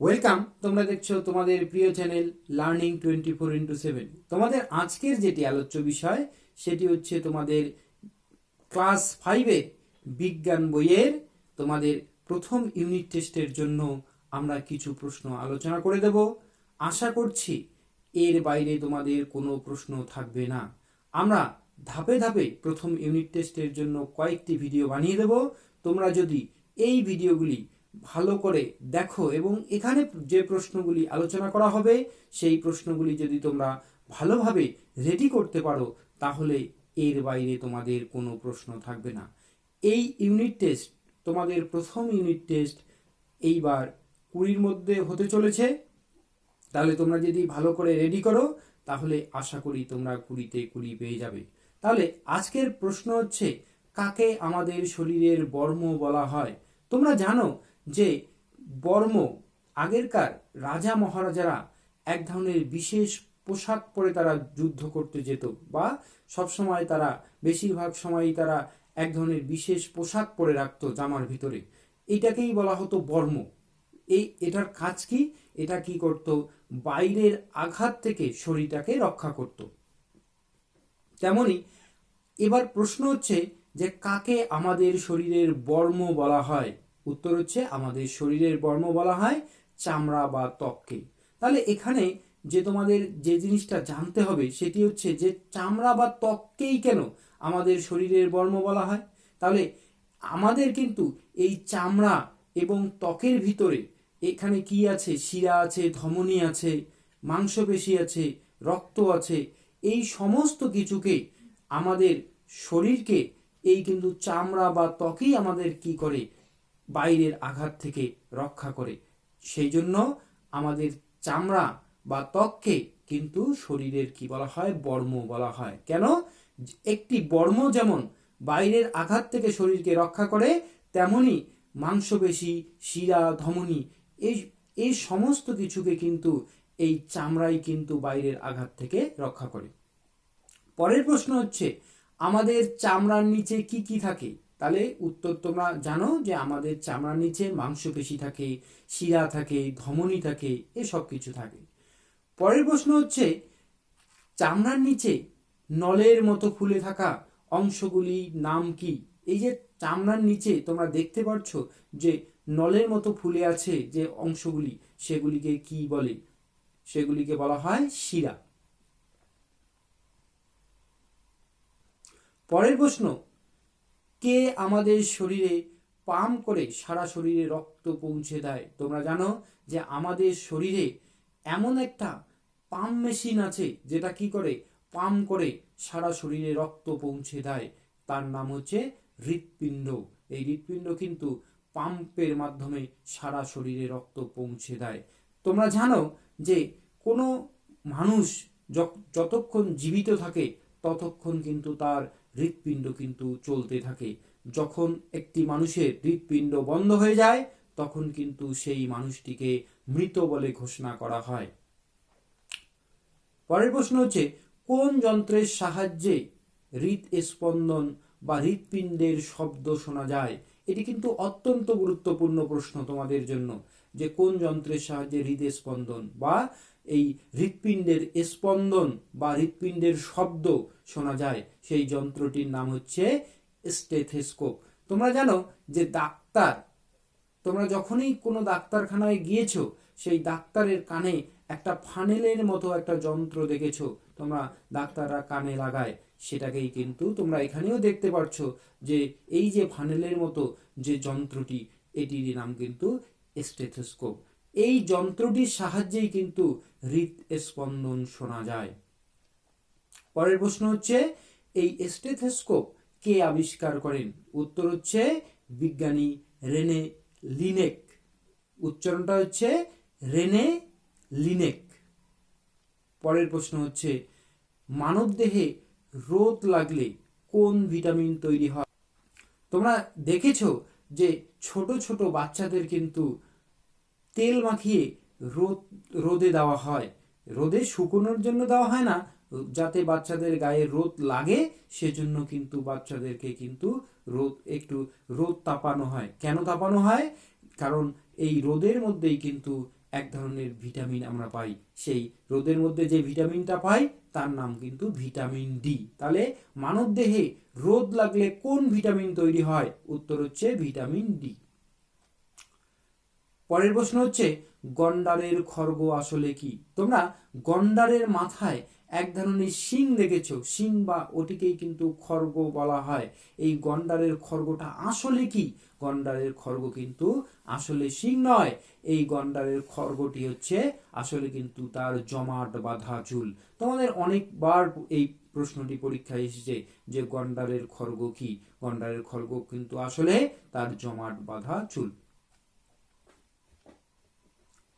Welcome তোমরা দেখছ তোমাদের প্রিয় channel learning twenty four into seven তোমাদের আজকের যেটি আলোচ্য বিষয়, সেটি হচ্ছে তোমাদের ক্লাস ফাইভের বিজ্ঞান বইয়ের, তোমাদের প্রথম ইউনিট টেস্টের জন্য আমরা কিছু প্রশ্ন আলোচনা করে দেব। আশা করছি এর বাইরে তোমাদের কোনো প্রশ্ন থাকবে না। আমরা ধাপে ধাপে প্রথম ইউনিট টেস্টের জন্য কয়েকটি ভিডিও বানিয়ে দেব। তোমরা যদি এই ভিডিওগুলি ভালো করে দেখো এবং এখানে যে প্রশ্নগুলি আলোচনা করা হবে, সেই প্রশ্নগুলি যদি তোমরা ভালোভাবে রেডি করতে পারো, তাহলে এর বাইরে তোমাদের কোনো প্রশ্ন থাকবে না। এই ইউনিট টেস্ট তোমাদের প্রথম ইউনিট টেস্ট এইবার কুড়ির মধ্যে হতে চলেছে। তাহলে তোমরা যদি ভালো করে রেডি করো, তাহলে আশা করি তোমরা কুড়িতে কুড়ি পেয়ে যাবে। তাহলে আজকের প্রশ্ন হচ্ছে, কাকে আমাদের শরীরের বর্ম বলা হয়? তোমরা জানো যে বর্ম আগেরকার রাজা মহারাজারা এক ধরনের বিশেষ পোশাক পরে তারা যুদ্ধ করতে যেত বা সবসময় তারা, বেশিরভাগ সময়ই তারা এক ধরনের বিশেষ পোশাক পরে রাখতো জামার ভিতরে। এটাকেই বলা হতো বর্ম। এই, এটার কাজ কি? এটা কি করত? বাইরের আঘাত থেকে শরীরটাকে রক্ষা করত। তেমনি এবার প্রশ্ন হচ্ছে যে কাকে আমাদের শরীরের বর্ম বলা হয়? উত্তর হচ্ছে আমাদের শরীরের বর্ম বলা হয় চামড়া বা ত্বককে। তাহলে এখানে যে তোমাদের যে জিনিসটা জানতে হবে সেটি হচ্ছে যে চামড়া বা ত্বককেই কেন আমাদের শরীরের বর্ম বলা হয়? তাহলে আমাদের কিন্তু এই চামড়া এবং ত্বকের ভিতরে এখানে কি আছে? শিরা আছে, ধমনী আছে, মাংসপেশি আছে, রক্ত আছে। এই সমস্ত কিছুকে আমাদের শরীরকে এই কিন্তু চামড়া বা ত্বকেই আমাদের কি করে? বাইরের আঘাত থেকে রক্ষা করে। সেই জন্য আমাদের চামড়া বা ত্বককে কিন্তু শরীরের কি বলা হয়? বর্ম বলা হয়। কেন? একটি বর্ম যেমন বাইরের আঘাত থেকে শরীরকে রক্ষা করে, তেমনি মাংসপেশি, শিরা, ধমনী এই এই সমস্ত কিছুকে কিন্তু এই চামড়াই কিন্তু বাইরের আঘাত থেকে রক্ষা করে। পরের প্রশ্ন হচ্ছে, আমাদের চামড়ার নিচে কি কি থাকে? তাহলে উত্তর তোমরা জানো যে আমাদের চামড়ার নিচে মাংসপেশি থাকে, শিরা থাকে, ধমনী থাকে এসব কিছু থাকে। পরের প্রশ্ন হচ্ছে, চামড়ার নিচে নলের মতো ফুলে থাকা অংশগুলি নাম কি? এই যে চামড়ার নিচে তোমরা দেখতে পাচ্ছ যে নলের মতো ফুলে আছে যে অংশগুলি, সেগুলিকে কি বলে? সেগুলিকে বলা হয় শিরা। পরের প্রশ্ন কে আমাদের শরীরে পাম করে সারা শরীরে রক্ত পৌঁছে দেয়? তোমরা জানো যে আমাদের শরীরে এমন একটা পাম মেশিন আছে যেটা কি করে? পাম করে সারা শরীরে রক্ত পৌঁছে দেয়। তার নাম হচ্ছে হৃৎপিণ্ড। এই হৃৎপিণ্ড কিন্তু পাম্পের মাধ্যমে সারা শরীরে রক্ত পৌঁছে দেয়। তোমরা জানো যে কোনো মানুষ যতক্ষণ জীবিত থাকে, ততক্ষণ কিন্তু তার হৃৎপিণ্ড কিন্তু চলতে থাকে। যখন একটি মানুষের হৃৎপিণ্ড বন্ধ হয়ে যায়, তখন কিন্তু সেই মানুষটিকে মৃত বলে ঘোষণা করা হয়। পরের প্রশ্ন হচ্ছে, কোন যন্ত্রের সাহায্যে হৃদ স্পন্দন বা হৃৎপিণ্ডের শব্দ শোনা যায়? এটি কিন্তু অত্যন্ত গুরুত্বপূর্ণ প্রশ্ন তোমাদের জন্য, যে কোন যন্ত্রের সাহায্যে হৃদ স্পন্দন বা এই হৃৎপিণ্ডের স্পন্দন বা হৃৎপিণ্ডের শব্দ শোনা যায়। সেই যন্ত্রটির নাম হচ্ছে স্টেথেস্কোপ। তোমরা জানো যে ডাক্তার, তোমরা যখনই কোনো ডাক্তারখানায় গিয়েছো, সেই ডাক্তারের কানে একটা ফানেলের মতো একটা যন্ত্র দেখেছ। তোমরা ডাক্তাররা কানে লাগায়। সেটাকেই কিন্তু তোমরা এখানেও দেখতে পাচ্ছ যে এই যে ফানেলের মতো যে যন্ত্রটি, এটির নাম কিন্তু স্টেথোস্কোপ। এই যন্ত্রটির সাহায্যেই কিন্তু হৃদ স্পন্দন শোনা যায়। পরের প্রশ্ন হচ্ছে, এই স্টেথেস্কোপ কে আবিষ্কার করেন? উত্তর হচ্ছে বিজ্ঞানী রেনে লিনেক। উচ্চারণটা হচ্ছে রেনে লিনেক। পরের প্রশ্ন হচ্ছে মানবদেহে রোদ লাগলে কোন ভিটামিন তৈরি হয়? তোমরা দেখেছ যে ছোট ছোট বাচ্চাদের কিন্তু তেল মাখিয়ে রোদ, রোদে দেওয়া হয়। রোদে শুকোনোর জন্য দেওয়া হয় না, যাতে বাচ্চাদের গায়ে রোদ লাগে, সেজন্য কিন্তু বাচ্চাদেরকে কিন্তু রোদ, একটু রোদ তাপানো হয়। কেন তাপানো হয়? কারণ এই রোদের মধ্যেই কিন্তু এক ধরনের ভিটামিন আমরা পাই। সেই রোদের মধ্যে যে ভিটামিনটা পাই, তার নাম কিন্তু ভিটামিন ডি। তাহলে মানবদেহে রোদ লাগলে কোন ভিটামিন তৈরি হয়? উত্তর হচ্ছে ভিটামিন ডি। পরের প্রশ্ন হচ্ছে, গন্ডারের খর্গ আসলে কি? তোমরা গন্ডারের মাথায় এক ধরনের শিং দেখেছ। শিং বা ওটিকেই কিন্তু খর্গ বলা হয়। এই গন্ডারের খর্গটা আসলে কি? গন্ডারের খর্গ কিন্তু আসলে শিং নয়। এই গন্ডারের খর্গটি হচ্ছে আসলে কিন্তু তার জমাট বাঁধা চুল তোমাদের অনেকবার এই প্রশ্নটি পরীক্ষায় এসেছে যে গন্ডারের খর্গ কি? গন্ডারের খর্গ কিন্তু আসলে তার জমাট বাঁধা চুল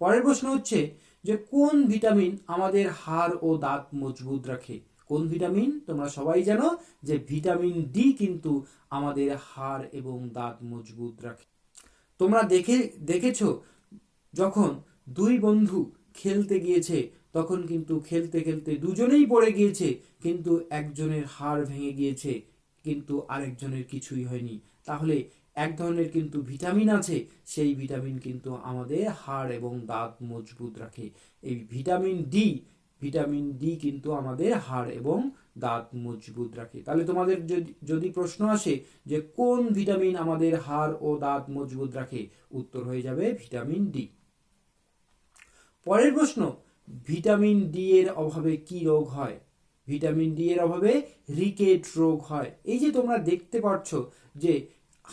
পরের প্রশ্ন হচ্ছে যে কোন ভিটামিন আমাদের হাড় ও দাঁত মজবুত রাখে? কোন ভিটামিন? তোমরা সবাই জানো যে ভিটামিন ডি কিন্তু আমাদের হাড় এবং দাঁত মজবুত রাখে। তোমরা দেখে, দেখেছ, যখন দুই বন্ধু খেলতে গিয়েছে, তখন কিন্তু খেলতে খেলতে দুজনেই পড়ে গিয়েছে, কিন্তু একজনের হাড় ভেঙে গিয়েছে, কিন্তু আরেকজনের কিছুই হয়নি। তাহলে এক ধরনের কিন্তু ভিটামিন আছে, সেই ভিটামিন কিন্তু আমাদের হাড় এবং দাঁত মজবুত রাখে। এই ভিটামিন ডি ভিটামিন ডি কিন্তু আমাদের হাড় এবং দাঁত মজবুত রাখে। তাহলে তোমাদের যদি প্রশ্ন আসে যে কোন ভিটামিন আমাদের হাড় ও দাঁত মজবুত রাখে, উত্তর হয়ে যাবে ভিটামিন ডি পরের প্রশ্ন, ভিটামিন ডি এর অভাবে কি রোগ হয়? ভিটামিন ডি এর অভাবে রিকেট রোগ হয়। এই যে তোমরা দেখতে পাচ্ছ যে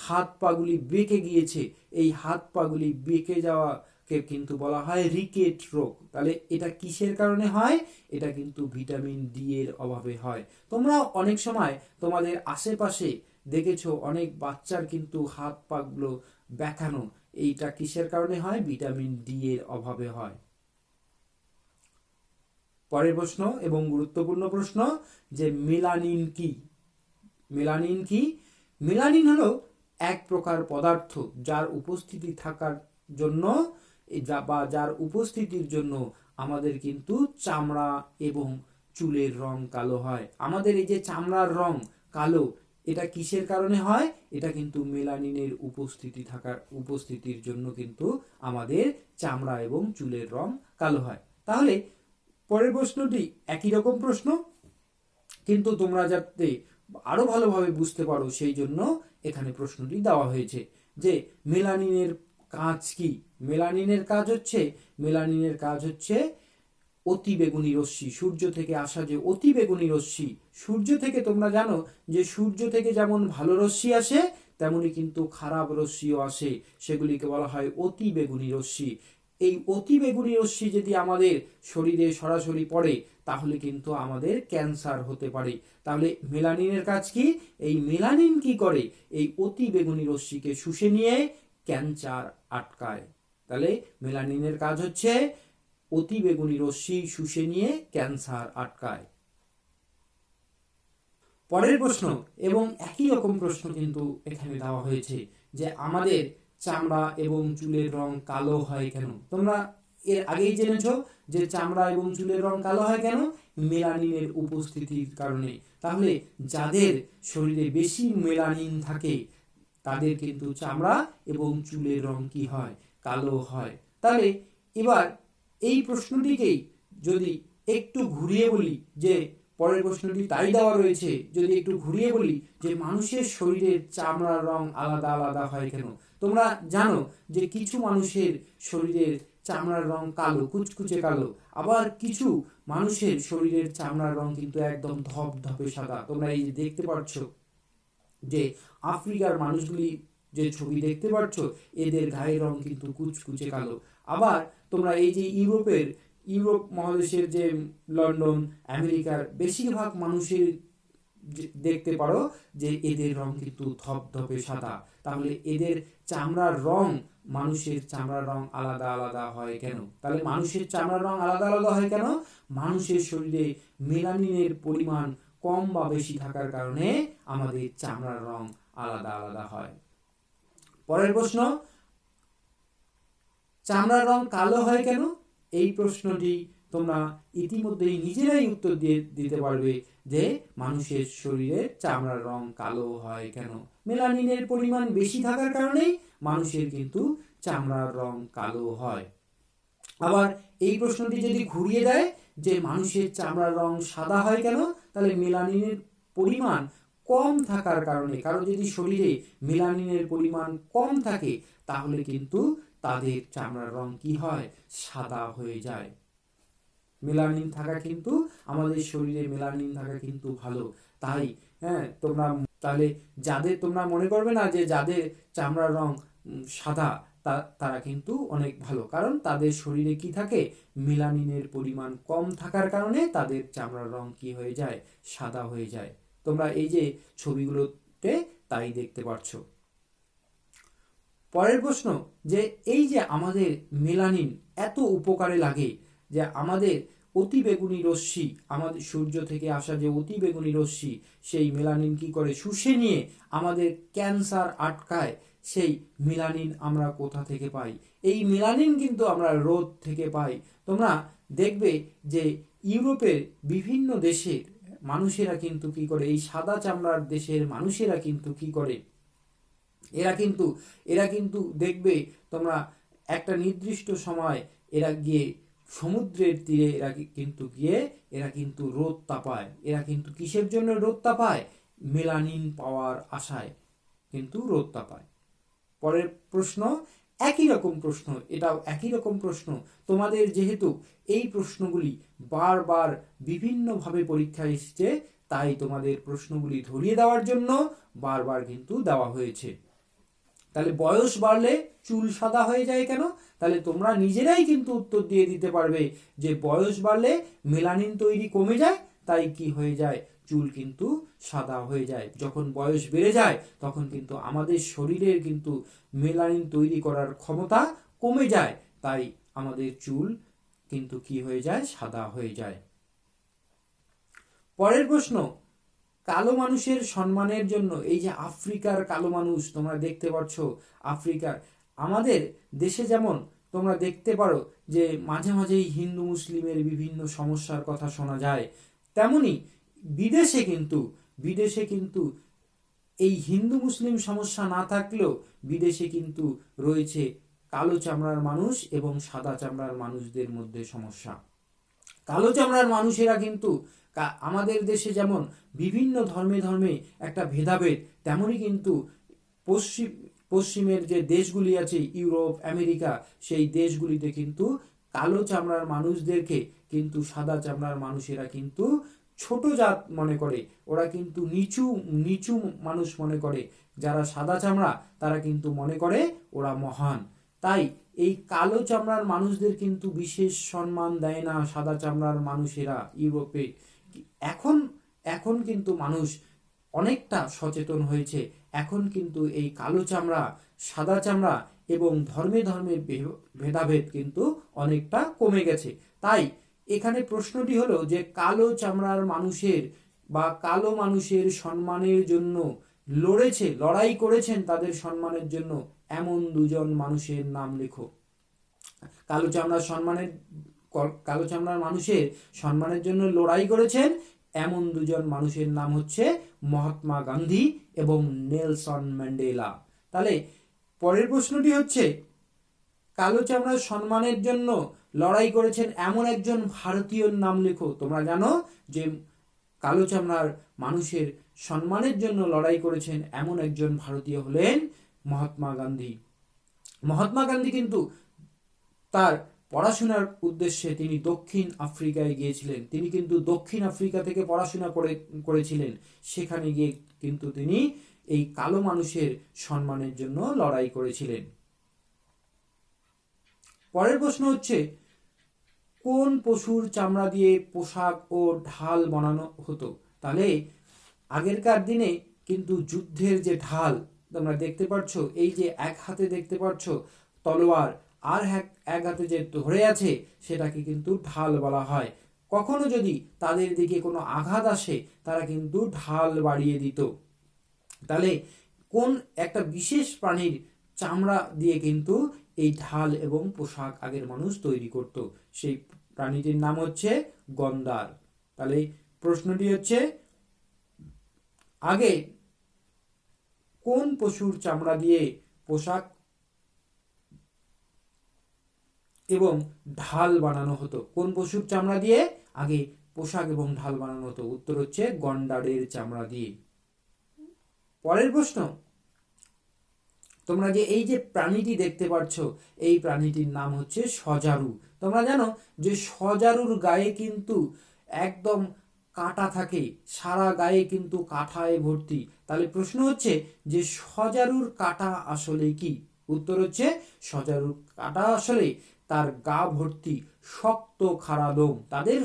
হাত পাগুলি বেঁকে গিয়েছে। এই হাত পাগুলি বেঁকে যাওয়াকে কিন্তু বলা হয় রিকেট রোগ। তাহলে এটা কিসের কারণে হয়? এটা কিন্তু ভিটামিন ডি এর অভাবে হয়। তোমরা অনেক সময় তোমাদের আশেপাশে দেখেছ অনেক বাচ্চার কিন্তু হাত পাগুলো ব্যাখানো এইটা কিসের কারণে হয়? ভিটামিন ডি এর অভাবে হয়। পরের প্রশ্ন এবং গুরুত্বপূর্ণ প্রশ্ন যে মেলানিন কি? মেলানিন কি? মেলানিন হলো এক প্রকার পদার্থ যার উপস্থিতি থাকার জন্য বা যার উপস্থিতির জন্য আমাদের কিন্তু চামড়া এবং চুলের রং কালো হয়। আমাদের এই যে চামড়ার রং কালো, এটা কিসের কারণে হয়? এটা কিন্তু মেলানিনের উপস্থিতি থাকার, উপস্থিতির জন্য কিন্তু আমাদের চামড়া এবং চুলের রং কালো হয়। তাহলে পরের প্রশ্নটি একই রকম প্রশ্ন, কিন্তু তোমরা যাতে আরও ভালোভাবে বুঝতে পারো সেই জন্য এখানে প্রশ্নটি দেওয়া হয়েছে যে মেলানিনের কাজ কি? মেলানিনের কাজ হচ্ছে, মেলানিনের কাজ হচ্ছে অতি বেগুনি রশ্মি, সূর্য থেকে আসা যে অতি বেগুনি রশ্মি। সূর্য থেকে তোমরা জানো যে সূর্য থেকে যেমন ভালো রশ্মি আসে, তেমনি কিন্তু খারাপ রশ্মিও আসে। সেগুলিকে বলা হয় অতি বেগুনি রশ্মি। এই অতি বেগুনি রশ্মি যদি আমাদের শরীরে সরাসরি পড়ে তাহলে কিন্তু আমাদের ক্যান্সার হতে পারে। তাহলে মেলানিনের কাজ কি? এই মেলানিন কি করে? এই অতি বেগুনি রশ্মিকে শুষে নিয়ে ক্যান্সার আটকায়। তাহলে মেলানিনের কাজ হচ্ছে অতি বেগুনি রশ্মি শুষে নিয়ে ক্যান্সার আটকায়। পরের প্রশ্ন, এবং একই রকম প্রশ্ন কিন্তু এখানে দেওয়া হয়েছে যে আমাদের চামড়া এবং চুলের রং কালো হয় কেন? তোমরা এর আগেই জেনেছো যে চামড়া এবং চুলের রং কালো হয় কেন? মেলানিনের উপস্থিতির কারণে। তাহলে যাদের শরীরে বেশি মেলানিন থাকে, তাদের কিন্তু চামড়া এবং চুলের রং কি হয়? কালো হয়। তাহলে এবার এই প্রশ্নটিকেই যদি একটু ঘুরিয়ে বলি যে, পরের প্রশ্নটি তাই দেওয়া রয়েছে, যদি একটু ঘুরিয়ে বলি যে মানুষের শরীরের চামড়ার রং আলাদা আলাদা হয় কেন? তোমরা জানো যে কিছু মানুষের শরীরের চামড়ার রং কালো কুচকুচে কালো। আবার কিছু মানুষের শরীরের চামড়ার রং কিন্তু একদম ধপ ধপে সাদা। তোমরা এই যে দেখতে পাচ্ছ যে আফ্রিকার মানুষগুলি যে ছবি দেখতে পাচ্ছ এদের গায়ের রং কিন্তু কুচকুচে কালো। আবার তোমরা এই যে ইউরোপের ইউরোপ মহাদেশের যে লন্ডন আমেরিকার বেশিরভাগ মানুষের দেখতে পারো যে এদের রং কিন্তু ধপধপে সাদা। তাহলে এদের চামড়ার রং মানুষের চামড়ার রং আলাদা আলাদা হয় কেন? তাহলে মানুষের চামড়ার রং আলাদা আলাদা হয় কেন? মানুষের শরীরে মেলানিনের পরিমাণ কম বা বেশি থাকার কারণে আমাদের চামড়ার রং আলাদা আলাদা হয়। পরের প্রশ্ন, চামড়ার রং কালো হয় কেন? এই প্রশ্নটি তোমরা ইতিমধ্যেই নিজেরাই উত্তর দিয়ে দিতে পারবে যে মানুষের শরীরে চামড়ার রং কালো হয় কেন? মেলানিনের পরিমাণ বেশি থাকার কারণেই মানুষের কিন্তু চামড়ার রং কালো হয়। আবার এই প্রশ্নটি যদি ঘুরিয়ে দেয় যে মানুষের চামড়ার রং সাদা হয় কেন? তাহলে মেলানিনের পরিমাণ কম থাকার কারণে কারও যদি শরীরে মেলানিনের পরিমাণ কম থাকে, তাহলে কিন্তু তাদের চামড়ার রং কি হয়? সাদা হয়ে যায়। মেলানিন থাকা কিন্তু আমাদের শরীরে মেলানিন থাকা কিন্তু ভালো। তাই হ্যাঁ তোমরা তাহলে যাদের, তোমরা মনে করবে না যে যাদের চামড়ার রং সাদা তারা কিন্তু অনেক ভালো। কারণ তাদের শরীরে কি থাকে? মেলানিনের পরিমাণ কম থাকার কারণে তাদের চামড়ার রং কি হয়ে যায়? সাদা হয়ে যায়। তোমরা এই যে ছবিগুলোতে তাই দেখতে পাচ্ছো পরের প্রশ্ন, যে এই যে আমাদের মেলানিন এত উপকারে লাগে, যে আমাদের অতি বেগুনি রশ্মি, আমাদের সূর্য থেকে আসা যে অতি বেগুনি রশ্মি, সেই মেলানিন কি করে শুষে নিয়ে আমাদের ক্যান্সার আটকায়, সেই মেলানিন আমরা কোথা থেকে পাই? এই মেলানিন কিন্তু আমরা রোদ থেকে পাই। তোমরা দেখবে যে ইউরোপের বিভিন্ন দেশের মানুষেরা কিন্তু কি করে, এই সাদা চামড়ার দেশের মানুষেরা কিন্তু কি করে, এরা কিন্তু এরা কিন্তু দেখবে তোমরা একটা নির্দিষ্ট সময় এরা গিয়ে সমুদ্রের তীরে এরা কিন্তু গিয়ে এরা কিন্তু রোদ তাপায়। এরা কিন্তু কিসের জন্য রোদ তাপায়? মেলানিন পাওয়ার আশায় কিন্তু রোদ তাপায়। পরের প্রশ্ন, একই রকম প্রশ্ন, এটাও একই রকম প্রশ্ন। তোমাদের যেহেতু এই প্রশ্নগুলি বারবার বিভিন্নভাবে পরীক্ষায় এসেছে, তাই তোমাদের প্রশ্নগুলি ধরিয়ে দেওয়ার জন্য বারবার কিন্তু দেওয়া হয়েছে। তাহলে বয়স বাড়লে চুল সাদা হয়ে যায় কেন? তাহলে তোমরা নিজেরাই কিন্তু উত্তর দিয়ে দিতে পারবে যে বয়স বাড়লে মেলানিন তৈরি কমে যায়, তাই কি হয়ে যায়? চুল কিন্তু সাদা হয়ে যায়। যখন বয়স বেড়ে যায়, তখন কিন্তু আমাদের শরীরের কিন্তু মেলানিন তৈরি করার ক্ষমতা কমে যায়। তাই আমাদের চুল কিন্তু কি হয়ে যায়? সাদা হয়ে যায়। পরের প্রশ্ন কালো মানুষের সম্মানের জন্য, এই যে আফ্রিকার কালো মানুষ তোমরা দেখতে পাচ্ছ, আফ্রিকার। আমাদের দেশে যেমন তোমরা দেখতে পারো যে মাঝে মাঝেই হিন্দু মুসলিমের বিভিন্ন সমস্যার কথা শোনা যায়, তেমনি বিদেশে কিন্তু বিদেশে কিন্তু এই হিন্দু মুসলিম সমস্যা না থাকলেও বিদেশে কিন্তু রয়েছে কালো চামড়ার মানুষ এবং সাদা চামড়ার মানুষদের মধ্যে সমস্যা। কালো চামড়ার মানুষেরা কিন্তু কা- আমাদের দেশে যেমন বিভিন্ন ধর্মে ধর্মে একটা ভেদাভেদ তেমনই কিন্তু পশ্চিম, পশ্চিমের যে দেশগুলি আছে, ইউরোপ, আমেরিকা, সেই দেশগুলিতে কিন্তু কালো চামড়ার মানুষদেরকে কিন্তু সাদা চামড়ার মানুষেরা কিন্তু ছোট জাত মনে করে। ওরা কিন্তু নিচু নিচু মানুষ মনে করে। যারা সাদা চামড়া, তারা কিন্তু মনে করে ওরা মহান। তাই এই কালো চামড়ার মানুষদের কিন্তু বিশেষ সম্মান দেয় না সাদা চামড়ার মানুষেরা ইউরোপে। এখন এখন কিন্তু মানুষ অনেকটা সচেতন হয়েছে। এখন কিন্তু এই কালো চামড়া, সাদা চামড়া এবং ধর্মে ধর্মে ভেদাভেদ কিন্তু অনেকটা কমে গেছে। তাই এখানে প্রশ্নটি হলো যে কালো চামড়ার মানুষের বা কালো মানুষের সম্মানের জন্য লড়েছে, লড়াই করেছেন তাদের সম্মানের জন্য এমন দুজন মানুষের নাম লেখো। কালো চামড়ার সম্মানের কালো চামড়ার মানুষের সম্মানের জন্য লড়াই করেছেন। এমন দুজন মানুষের নাম হচ্ছে মহাত্মা গান্ধী এবং নেলসন ম্যান্ডেলা। তাহলে পরের প্রশ্নটি হচ্ছে, কালো চামড়ার সম্মানের জন্য লড়াই করেছেন এমন একজন ভারতীয়র নাম লেখো। তোমরা জানো যে কালো চামড়ার মানুষের সম্মানের জন্য লড়াই করেছেন এমন একজন ভারতীয় হলেন মহাত্মা গান্ধী। মহাত্মা গান্ধী কিন্তু তার পড়াশোনার উদ্দেশ্যে তিনি দক্ষিণ আফ্রিকায় গিয়েছিলেন। তিনি কিন্তু দক্ষিণ আফ্রিকা থেকে পড়াশোনা করে, করেছিলেন। সেখানে গিয়ে কিন্তু তিনি এই কালো মানুষের সম্মানের জন্য লড়াই করেছিলেন। পরের প্রশ্ন হচ্ছে, কোন পশুর চামড়া দিয়ে পোশাক ও ঢাল বানানো হতো? তাহলে আগেরকার দিনে কিন্তু যুদ্ধের যে ঢাল, তোমরা দেখতে পাচ্ছ এই যে এক হাতে দেখতে পাচ্ছ তলোয়ার আর এক এক হাতে যে ধরে আছে, সেটাকে কিন্তু ঢাল বলা হয়। কখনো যদি তাদের দিকে কোনো আঘাত আসে, তারা কিন্তু ঢাল বাড়িয়ে দিত। তাহলে কোন একটা বিশেষ প্রাণীর চামড়া দিয়ে কিন্তু এই ঢাল এবং পোশাক আগের মানুষ তৈরি করত? সেই প্রাণীটির নাম হচ্ছে গন্দার তাহলে প্রশ্নটি হচ্ছে, আগে কোন পশুর চামড়া দিয়ে পোশাক এবং ঢাল বানানো হতো। কোন পশুর চামড়া দিয়ে? আগে পোশাক এবং ঢাল বানানো হতো। উত্তর হচ্ছে গন্ডারের চামড়া দিয়ে। পরের প্রশ্ন, তোমরা যে এই যে প্রাণীটি দেখতে পাচ্ছ, এই প্রাণীটির নাম হচ্ছে সজারু। তোমরা জানো যে সজারুর গায়ে কিন্তু একদম কাঁটা থাকে, সারা গায়ে কিন্তু কাঁটায় ভর্তি। তাহলে প্রশ্ন হচ্ছে যে সজারুর কাঁটা আসলে কি? উত্তর হচ্ছে সজারুর কাঁটা আসলে তার গা ভর্তি শক্ত খাড়া লোম। তাদের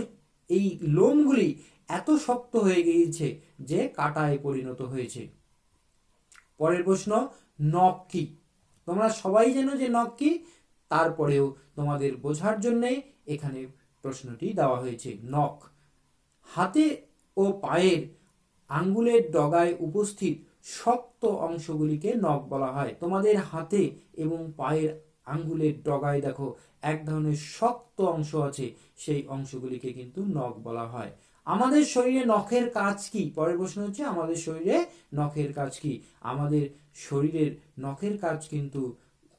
এই লোমগুলি এত শক্ত হয়ে গিয়েছে যে কাঁটায় পরিণত হয়েছে। পরের প্রশ্ন, নখ কি? তোমরা সবাই জানো যে নখ কি? তারপরেও তোমাদের বোঝার জন্যে এখানে প্রশ্নটি দেওয়া হয়েছে। নখ। হাতে ও পায়ের আঙ্গুলের ডগায় উপস্থিত শক্ত অংশগুলিকে নখ বলা হয়। তোমাদের হাতে এবং পায়ের আঙ্গুলের ডগায় দেখো, এক ধরনের শক্ত অংশ আছে, সেই অংশগুলিকে কিন্তু নখ বলা হয়। আমাদের শরীরে নখের কাজ কি? পরের প্রশ্ন হচ্ছে, আমাদের শরীরে নখের কাজ কি? আমাদের শরীরের নখের কাজ কিন্তু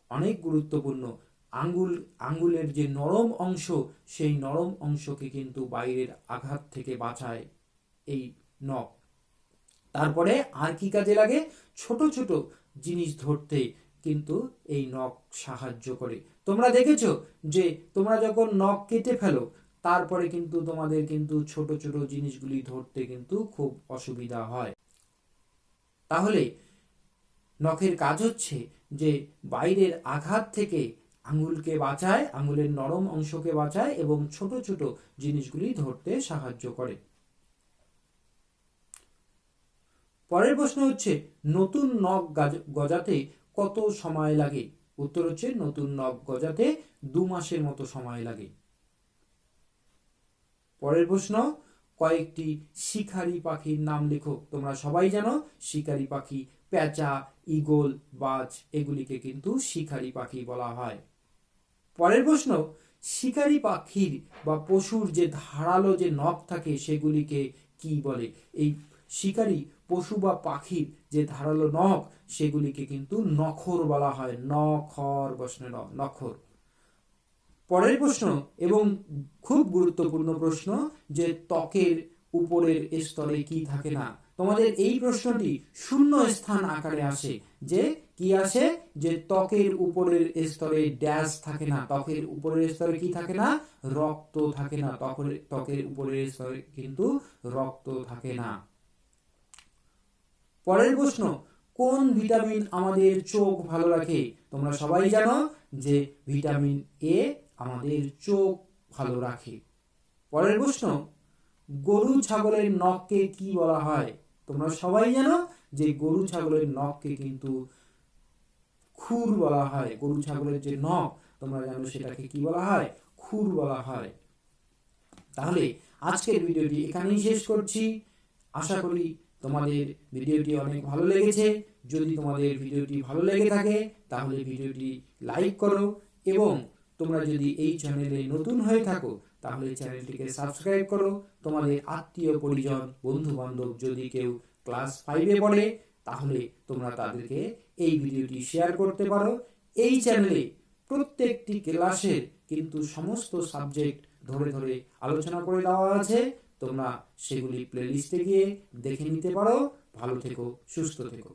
অনেক গুরুত্বপূর্ণ। আঙ্গুল, আঙ্গুলের যে নরম অংশ, সেই নরম অংশকে কিন্তু বাইরের আঘাত থেকে বাঁচায় এই নখ। তারপরে আর কি কাজে লাগে? ছোট ছোট জিনিস ধরতে কিন্তু এই নখ সাহায্য করে। তোমরা দেখেছ যে তোমরা যখন নখ কেটে ফেলো, তারপরে কিন্তু তোমাদের কিন্তু ছোট ছোট জিনিসগুলি ধরতে কিন্তু খুব অসুবিধা হয়। তাহলে নখের কাজ হচ্ছে যে বাইরের আঘাত থেকে আঙ্গুলকে বাঁচায় আঙ্গুলের নরম অংশকে বাঁচায় এবং ছোট ছোট জিনিসগুলি ধরতে সাহায্য করে। পরের প্রশ্ন হচ্ছে, নতুন নখ গজাতে কত সময় লাগে? উত্তর হচ্ছে নতুন নখ গজাতে দু মাসের মতো সময় লাগে। পরের প্রশ্ন, কয়েকটি শিকারি পাখির নাম লেখো। তোমরা সবাই জানো, শিকারি পাখি, প্যাঁচা, ঈগল, বাজ, এগুলিকে কিন্তু শিকারি পাখি বলা হয়। পরের প্রশ্ন, শিকারি পাখির বা পশুর যে ধারালো যে নখ থাকে, সেগুলিকে কি বলে? এই শিকারি, পশু বা পাখির যে ধারালো নখ, সেগুলিকে কিন্তু নখর বলা হয়। নখর বসনে নখর। পরের প্রশ্ন এবং খুব গুরুত্বপূর্ণ প্রশ্ন যে ত্বকের উপরের স্তরে কি থাকে না। তোমাদের এই প্রশ্নটি শূন্য স্থান আকারে আসে। যে কি আসে? যে ত্বকের উপরের স্তরে ড্যাশ থাকে না। ত্বকের উপরের স্তরে কি থাকে না? রক্ত থাকে না। ত্বকের ত্বকের উপরের স্তরে কিন্তু রক্ত থাকে না। পরের প্রশ্ন, কোন ভিটামিন আমাদের চোখ ভালো রাখে? তোমরা সবাই জানো যে ভিটামিন এ আমাদের চোখ ভালো রাখে। পরের প্রশ্ন, গরু ছাগলের নখকে কি বলা হয়? তোমরা সবাই জানো যে গরু ছাগলের নখকে কিন্তু খুর বলা হয়। গরু ছাগলের যে নখ, তোমরা জানো সেটাকে কি বলা হয়? খুর বলা হয়। তাহলে, আজকের ভিডিওটি এখানেই শেষ করছি। আশা করি তোমাদের ভিডিওটি অনেক ভালো লেগেছে। যদি তোমাদের ভিডিওটি ভালো লেগে থাকে, তাহলে ভিডিওটি লাইক করো এবং তোমরা যদি এই চ্যানেলে নতুন হয়ে থাকো, তাহলে চ্যানেলটিকে সাবস্ক্রাইব করো। তোমাদের আত্মীয়, পরিজন বন্ধু বান্ধব যদি কেউ ক্লাস ফাইভে পড়ে, তাহলে তোমরা তাদেরকে এই ভিডিওটি শেয়ার করতে পারো। এই চ্যানেলে প্রত্যেকটি ক্লাসের কিন্তু সমস্ত সাবজেক্ট ধরে ধরে আলোচনা করে দেওয়া আছে। তোমরা সেগুলি প্লেলিস্টে গিয়ে দেখে নিতে পারো। ভালো থেকো সুস্থ থেকো।